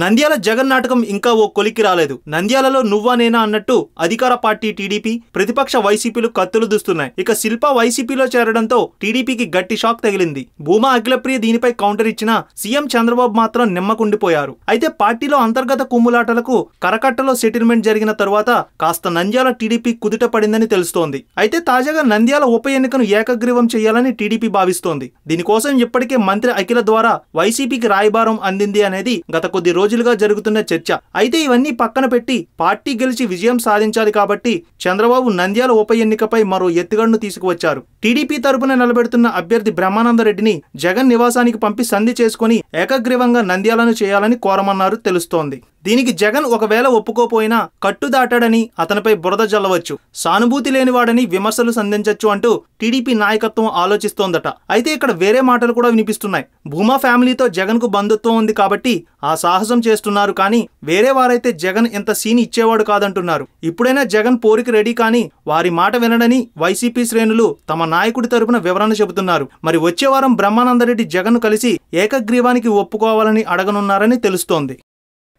నంద్యాల జగన్ నాటకం ఇంకా ఓ కొలిక్కి రాలేదు. నంద్యాలలో నువ్వా నేనా అన్నట్టు అధికార పార్టీ టీడీపీ ప్రతిపక్ష వైసీపీలు కత్తులు దుస్తున్నాయి ఇక శిల్ప వైసీపీలో చేరడంతో టీడీపీకి గట్టి షాక్ తగిలింది. భూమా అఖిలప్రియ దీనిపై కౌంటర్ ఇచ్చినా సీఎం చంద్రబాబు మాత్రం నిమ్మకుండిపోయారు. అయితే పార్టీలో అంతర్గత కుమ్ములాటలకు కరకట్టలో సెటిల్మెంట్ జరిగిన తరువాత కాస్త నంద్యాల టీడీపీ కుదుట పడిందని తెలుస్తోంది. అయితే తాజాగా నంద్యాల ఉప ఎన్నికను ఏకగ్రీవం చేయాలని టీడీపీ భావిస్తోంది. దీనికోసం ఇప్పటికే మంత్రి అఖిల ద్వారా వైసీపీకి రాయబారం అందింది అనేది గత కొద్ది రోజులుగా జరుగుతున్న చర్చ. అయితే ఇవన్నీ పక్కన పెట్టి పార్టీ గెలిచి విజయం సాధించాలి కాబట్టి చంద్రబాబు నంద్యాల ఉప ఎన్నికపై మరో ఎత్తుగడను తీసుకువచ్చారు. టీడీపీ తరపున నిలబెడుతున్న అభ్యర్థి బ్రహ్మానందరెడ్డిని జగన్ నివాసానికి పంపి సంధి చేసుకుని ఏకగ్రీవంగా నంద్యాలను చేయాలని కోరమన్నారు తెలుస్తోంది. దీనికి జగన్ ఒకవేళ ఒప్పుకోపోయినా కట్టు దాటాడని అతనిపై బురద జల్లవచ్చు. సానుభూతి లేనివాడని విమర్శలు సంధించవచ్చు అంటూ టీడీపీ నాయకత్వం ఆలోచిస్తోందట. అయితే ఇక్కడ వేరే మాటలు కూడా వినిపిస్తున్నాయి. భూమా ఫ్యామిలీతో జగన్కు బంధుత్వం ఉంది కాబట్టి ఆ సాహసం చేస్తున్నారు కానీ వేరే వారైతే జగన్ ఇంత సీన్ ఇచ్చేవాడు కాదంటున్నారు. ఇప్పుడైనా జగన్ పోరికి రెడీ కానీ వారి మాట వినడని వైసీపీ శ్రేణులు తమ నాయకుడి తరపున వివరణ చెబుతున్నారు. మరి వచ్చే వారం బ్రహ్మానందరెడ్డి జగన్ కలిసి ఏకగ్రీవానికి ఒప్పుకోవాలని అడగనున్నారని తెలుస్తోంది.